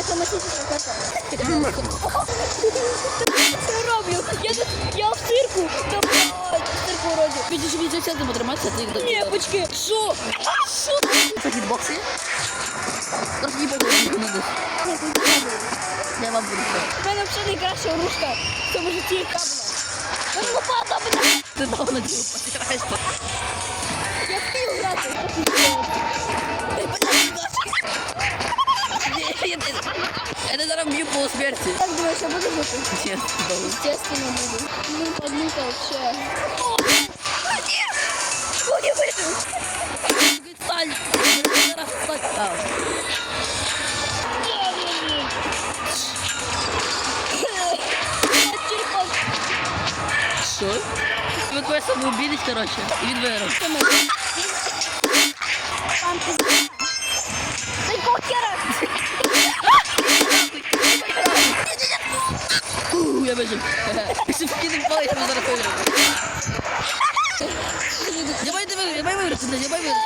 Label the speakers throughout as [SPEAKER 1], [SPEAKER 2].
[SPEAKER 1] автоматическая карта. Що я роблю? Я, тут- я в цирку. Давай, в цирку вроді.
[SPEAKER 2] Видишь, видишь, сейчас потриматися, ти їх до
[SPEAKER 1] Нєпочки. Що? Що?
[SPEAKER 2] Це хітбокси? Трохи не буде. Я вам буду.
[SPEAKER 1] У мене взагалі найкраща оружка в цьому житті яка була. Там лопата, блядь.
[SPEAKER 2] Ти давно діло потираєш.
[SPEAKER 1] Я встиг грати.
[SPEAKER 2] Я не зараз б'ю по смерті.
[SPEAKER 1] Як думаєш, я буду жити?
[SPEAKER 2] Чесно, добре.
[SPEAKER 1] Естественно буду. Ну, поднука вообще. О, нет! О, не выжил!
[SPEAKER 2] Стань! Зараз стань! А,
[SPEAKER 1] Черепах.
[SPEAKER 2] Що? Ви твоя самоубійність, коротше, і він виграв.
[SPEAKER 1] Дай кокера!
[SPEAKER 2] Фу, я вижив. Якщо вкинем пали, я зараз виграв. Я маю не виграти, я маю виграти, я маю виграти.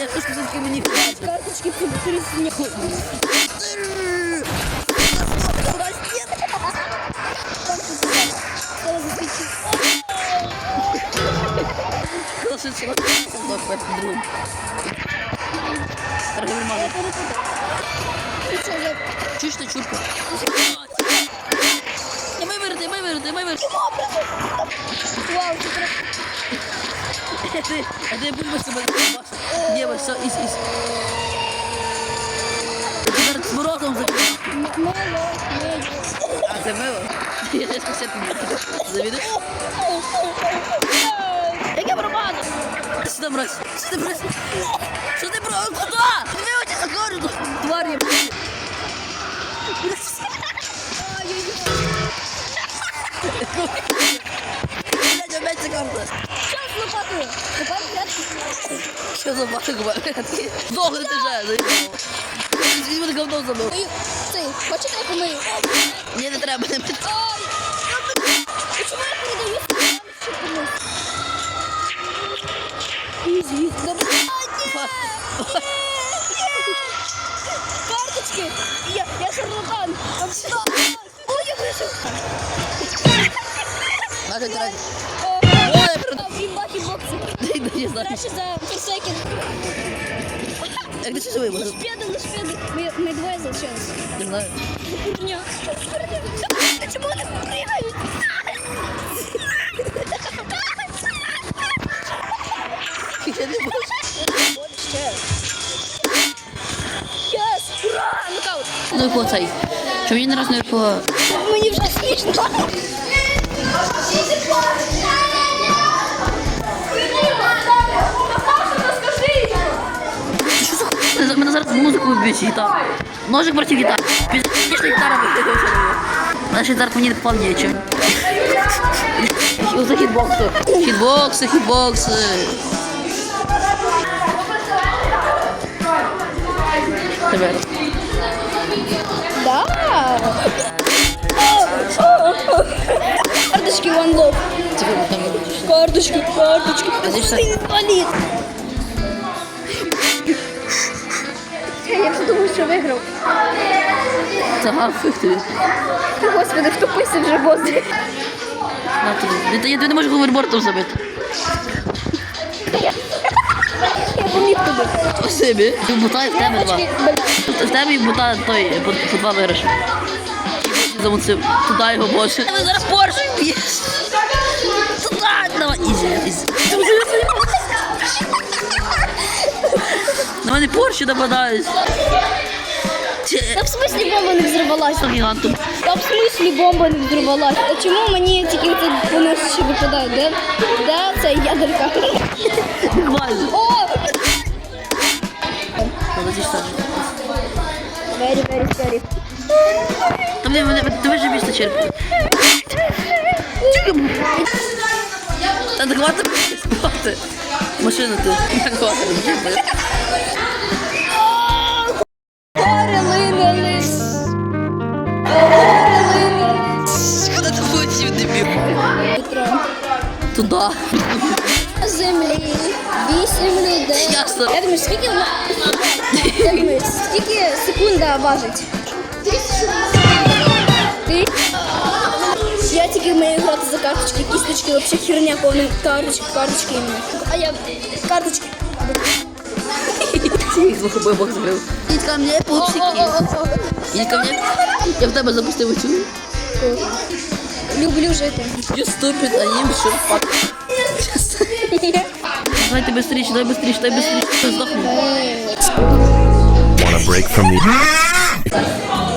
[SPEAKER 2] Я хочу все-таки мені виграти.
[SPEAKER 1] Карточки
[SPEAKER 2] що так перед другом. Торговий магазин. Чуєш ти чурку? Я маю виграти, я маю виграти, я маю виграти.
[SPEAKER 1] Вау, це прям...
[SPEAKER 2] А ти, а ти будь себе Єва, все, із, із. Я тебе зараз з закрив.
[SPEAKER 1] Мело, медь.
[SPEAKER 2] А, це мило? Я ще спустя тобі. Завідиш? Яке бромано? Сюди, брось. Сюди, брось. Сюди, брось. Куди? Не виводь, я говорю, тварь я Що за бачок баретки? Довго ти вже заїбав. Він мене говно забив.
[SPEAKER 1] Мою, цей, хочете я помию?
[SPEAKER 2] Ні, не треба, не мити.
[SPEAKER 1] Ай! Почему я передаю ще Карточки! Я, я шарлатан! Вообще. Ой, я
[SPEAKER 2] вышел. Тратить. Ой, я
[SPEAKER 1] Бімбахі бокси.
[SPEAKER 2] Дай, дай, знаю.
[SPEAKER 1] Краще за фірсекін.
[SPEAKER 2] А где ще живий, може?
[SPEAKER 1] Шпеди, на Мы, мы двое залишились.
[SPEAKER 2] Не знаю.
[SPEAKER 1] Почему они вони
[SPEAKER 2] По цей. Чому мені не раз не по...
[SPEAKER 1] Мені вже смішно.
[SPEAKER 2] Що? Мене зараз музику вб'ють, гітару. Ножик проти гітари. Пізніше гітара буде. Значить, зараз мені не попав нічим. Що за хітбокси? Хітбокси, хітбокси. Тепер.
[SPEAKER 1] Да. Карточки One Love. Карточки, карточки. Ти інвалід. Я вже думав, що виграв.
[SPEAKER 2] Тобі.
[SPEAKER 1] Господи, хто писав вже?
[SPEAKER 2] На Я не можу говербортом забити.
[SPEAKER 1] Тобі.
[SPEAKER 2] Спасибі. Ти бутай в тебе два. В тебе і бута той по, по два виграш. Замуцив. Туди його більше. Ти зараз поршень б'єш. Туди. Давай. Ізі, ізі. На мене порші нападають.
[SPEAKER 1] Та в смислі бомба не взорвалась?
[SPEAKER 2] Гігантом.
[SPEAKER 1] Та в смислі бомба не взорвалась? А чому мені тільки тут поносичі випадає? Де, де це ядерка? О! Very, very scary.
[SPEAKER 2] Не мене, ти вижив місто черпи. Та не хватить спати. Машина ти. Не хватить. Куди ти хотів, дебіл? Туди.
[SPEAKER 1] Землі 8 людей.
[SPEAKER 2] Ясно.
[SPEAKER 1] Я думаю, скільки вона. Я думаю, скільки секунда важить? Ти? Я тільки вмію грати за карточки, кісточки, взагалі херня повна карточки, карточки іменно. А я карточки.
[SPEAKER 2] Їх з лохобою бог закрив. Їдь ко мне, пупсики.
[SPEAKER 1] О-о-о-о.
[SPEAKER 2] Їдь ко мне. Я в тебе запустив оцю.
[SPEAKER 1] Люблю жити.
[SPEAKER 2] You stupid, а їм що фак. Давайте быстрее, дай быстрее, дай быстрее. Здохну.
[SPEAKER 3] Want a break from the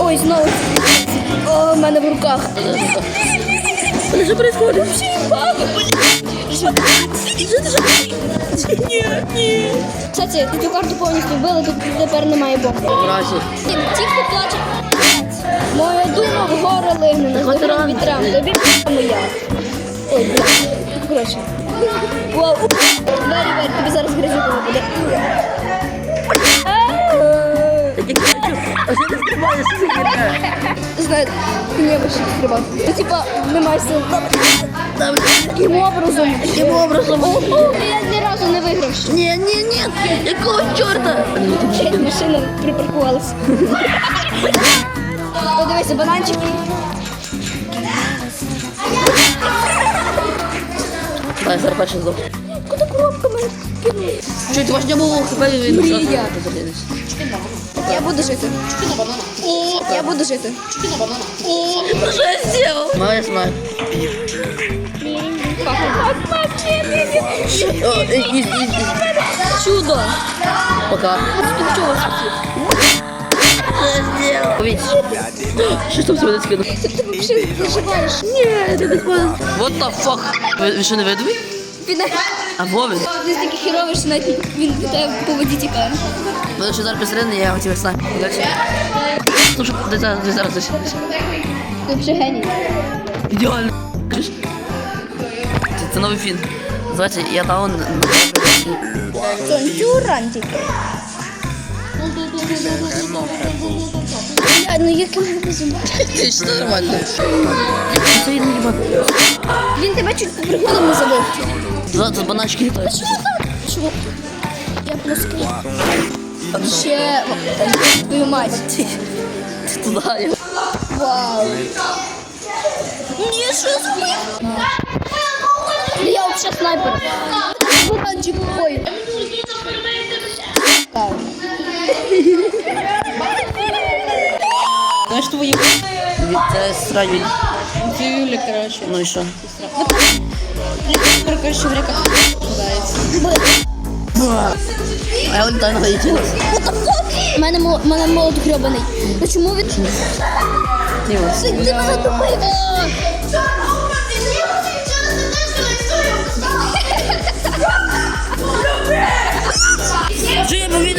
[SPEAKER 1] Ой, знову. О, в мене в руках.
[SPEAKER 2] Що що происходит?
[SPEAKER 1] Кстати, цю карту повністю вбили, тут тепер немає бомб.
[SPEAKER 2] В разі.
[SPEAKER 1] Ті, ті, хто плаче, моя дума в гори лигне, на
[SPEAKER 2] Хватить
[SPEAKER 1] зорі
[SPEAKER 2] рано.
[SPEAKER 1] вітрам, тобі моя. Ой, бля. Коротше. Вау. Вері, вері, тобі зараз грязюка буде.
[SPEAKER 2] Не. А що ти стрибаєш? Що за херня?
[SPEAKER 1] Знаю, небо ще стрибав. Ну, типа, немає сил. Таким образом.
[SPEAKER 2] Таким образом.
[SPEAKER 1] Я ні разу не виграв ще.
[SPEAKER 2] Ні, ні, ні. Якого чорта?
[SPEAKER 1] Машина припаркувалась. О, дивися, бананчик.
[SPEAKER 2] Дай, зараз перший здох.
[SPEAKER 1] Куди коробка мене кинула?
[SPEAKER 2] Чуть, ваш не було хп, він
[SPEAKER 1] Мрія. Я буду жити. Я буду жити.
[SPEAKER 2] Ну що я зробив? О, із, із.
[SPEAKER 1] Чудо.
[SPEAKER 2] Пока.
[SPEAKER 1] Чудо.
[SPEAKER 2] Що я зробив? Повісь. Що там себе не скинув?
[SPEAKER 1] Ти взагалі переживаєш?
[SPEAKER 2] Ні, ти не понял. What the fuck? Ви, ви що не видові?
[SPEAKER 1] Він
[SPEAKER 2] А Вовин?
[SPEAKER 1] він такий херовий, що навіть він від тебе по воді тікає.
[SPEAKER 2] Потому що зараз посередині я хотів сам. Дальше. Слушай, де зараз, де зараз, десь.
[SPEAKER 1] Ти взагалі геній.
[SPEAKER 2] Ідеально. Чуєш? Це, це новий фін. Називається Я Таун.
[SPEAKER 1] Тюранті. А, ну яким образом?
[SPEAKER 2] Ти що нормально? Він
[SPEAKER 1] тебе чуть по приколу не забив.
[SPEAKER 2] За це баначки літають.
[SPEAKER 1] Чого? Я плоский. Ще твою мать.
[SPEAKER 2] Ти туди.
[SPEAKER 1] Вау. Ні, що збив? Я взагалі снайпер. Буранчик, ой.
[SPEAKER 4] Знаєш твої
[SPEAKER 2] Від це срань.
[SPEAKER 4] Юля, коротше.
[SPEAKER 2] Ну і що?
[SPEAKER 4] Коротше, в реках кидається.
[SPEAKER 2] А я літаю на гаїті.
[SPEAKER 1] У мене, мол- мене молот гребаний. Ну чому він... Ти мене тупий.
[SPEAKER 2] Що я по вітру літаю,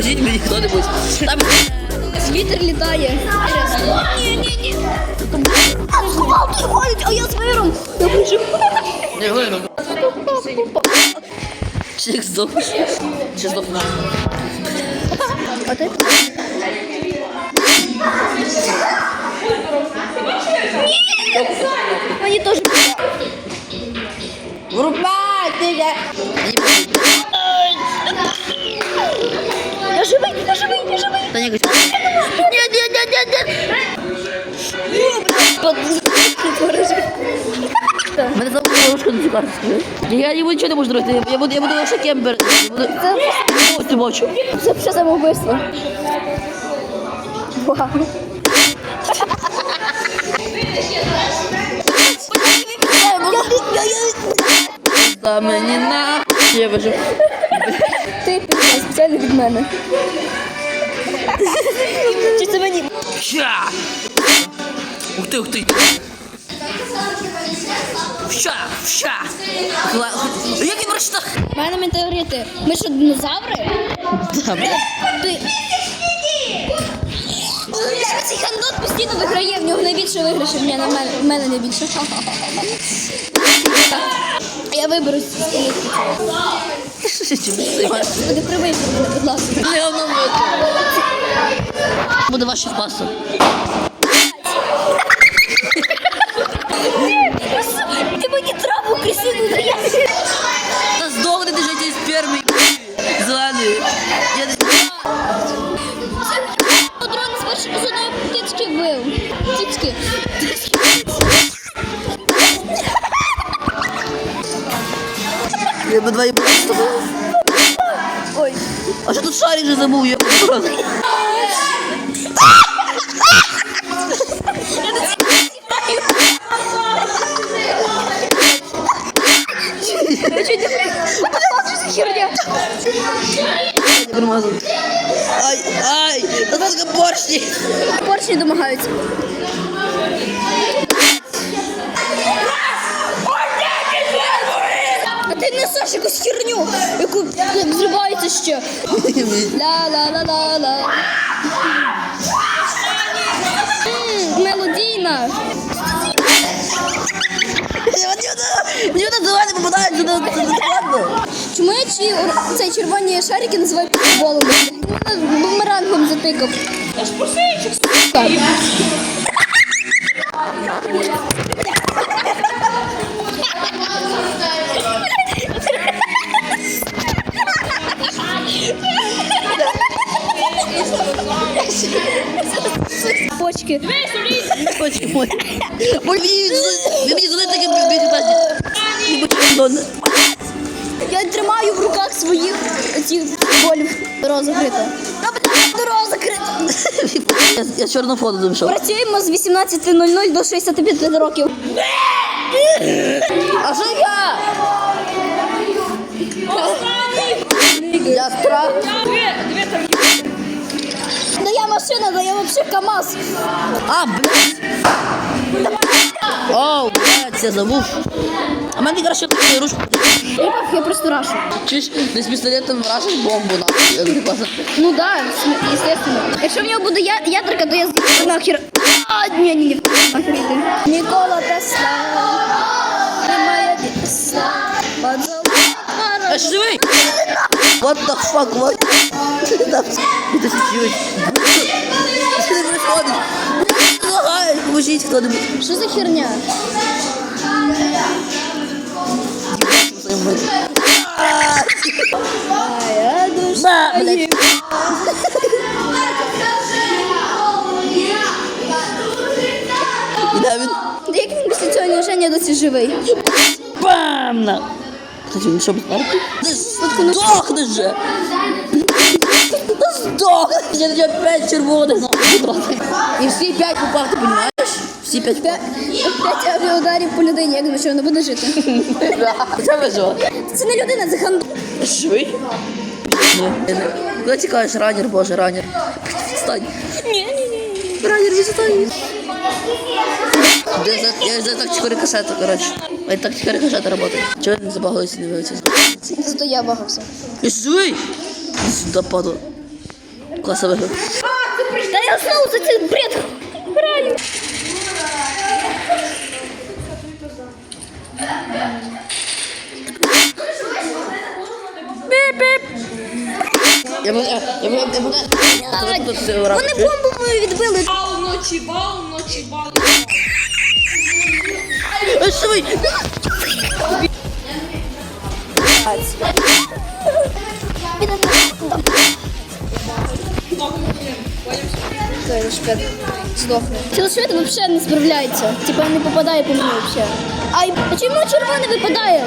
[SPEAKER 2] поможіть мені хто-небудь. Там
[SPEAKER 1] Вітер літає. Ні, ні, ні. Ходить, а я з виром. Я біжу.
[SPEAKER 2] не говорю. Чи здохнеш? Чи здохнеш?
[SPEAKER 1] А ти? Ні! Мені теж Врубайте! Я Я живий, я живий, я живий.
[SPEAKER 2] Та ні, ні, ні, ні, ні. Мене забула ловушка на цю карту. Я йому нічого не можу зробити. Я буду, я буду лише кемпер. Я буду... Ось ти бачу.
[SPEAKER 1] Це все самовбивство. Вау.
[SPEAKER 2] Та мені на... Я вижу.
[SPEAKER 1] Ти пізна, спеціально від мене. Чи це мені?
[SPEAKER 2] Ща! Ух ти, ух ти. Ща, ща. Ла- Як він прочитав?
[SPEAKER 1] У мене метеорити. Ми що, динозаври?
[SPEAKER 2] Да, бля.
[SPEAKER 1] Ти. Цей хандот постійно виграє, в нього найбільше виграшів, ні, на мене, в мене найбільше. Я виберу Буде прибий мене, будь ласка.
[SPEAKER 2] Не воно Буде ваше впасу.
[SPEAKER 1] Ой.
[SPEAKER 2] А що тут шарик же забув? Я.
[SPEAKER 1] Херня.
[SPEAKER 2] Ай, ай, та только борщі.
[SPEAKER 1] Поршні домагаються. А ти несеш якусь херню, яку як зривається ще. Ла-ла-ла-ла-ла. Мелодійна.
[SPEAKER 2] Мені вона зелена не попадає, це не це не складно.
[SPEAKER 1] Чому я ці, цей червоні шарики називають футболом? Бумерангом затикав. Я ж Почки. Я,
[SPEAKER 2] я з чорного думав, що.
[SPEAKER 1] Працюємо з 18.00 до 65 років.
[SPEAKER 2] А що я? Я страх.
[SPEAKER 1] Да я машина, да я вообще КамАЗ.
[SPEAKER 2] А, блядь. Оу, блядь, я забув. А мене краще купити ручку.
[SPEAKER 1] Я, я просто рашу.
[SPEAKER 2] Чуєш, ти з пістолетом вражиш бомбу нахуй. Я говорю, класно.
[SPEAKER 1] Ну да, см- естественно. Якщо в нього буде я- ядерка, то я з'їду нахер. А, ні, ні, ні. Нахер йди. Нікола Тесла. Ти моя Тесла. Под золотом
[SPEAKER 2] Эй, живый! What the fuck, what? Да, Это чуть-чуть. Что это происходит? Лагает, поможите кто-нибудь.
[SPEAKER 1] Що за херня? Моя душа.
[SPEAKER 2] Да, блядь. І де він?
[SPEAKER 1] Як він після цього неуження досі живий?
[SPEAKER 2] Бам! На. Кстати, він що безпарки? Ти здохнеш же! Та Здохнеш! Я на тебе п'ять червоних нахуй потратив. І всі п'ять попав, ти розумієш? Всі п'ять
[SPEAKER 1] П'ять п'ять по людині, як думаєш, що вона буде жити?
[SPEAKER 2] Це ви?
[SPEAKER 1] Це не людина, це хан.
[SPEAKER 2] Живий? Ні. Тікаєш? Ранер, боже, ранер. Встань.
[SPEAKER 1] Ні, ні, ні.
[SPEAKER 2] Ранер, відстань. Я за, я за тактику рикошета, короче. А тактика рикошета работает. Чего я не забагалась не вивиться?
[SPEAKER 1] Зато я багався.
[SPEAKER 2] Живий! Сюда падла. Класа виграв.
[SPEAKER 1] Та я знову за цей бред граю.
[SPEAKER 2] Я буду, я буду, я буду.
[SPEAKER 1] Вони бомбу мою відбили.
[SPEAKER 4] Бал ночі, бал ночі, бал.
[SPEAKER 2] Живий!
[SPEAKER 1] Велосипед здохне. Велосипед взагалі не справляється. Типа не попадає по мені взагалі. Ай, а чому червоне випадає?